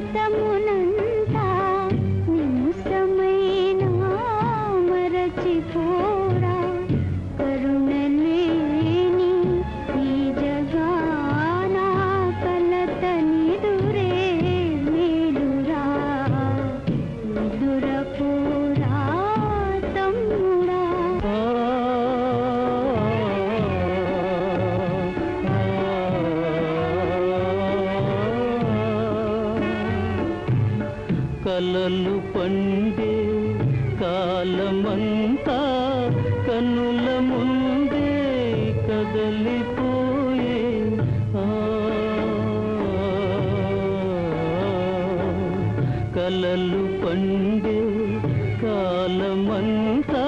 భారతమునంతా నిముసమైనా మరచిపో కలలు పండే కాలమంతా కనుల ముందే కదలిపోయే కలలు పండే కాలమంతా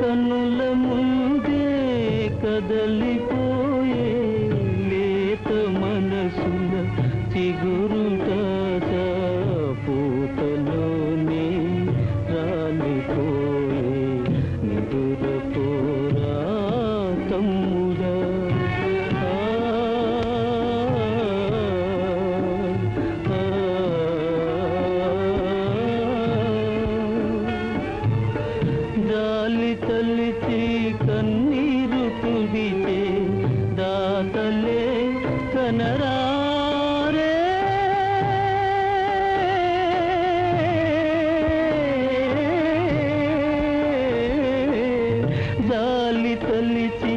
కనుల ముందే కదలిపో కన్నీరు తుడిచే దాతలే కనరారే జాలి తలిచి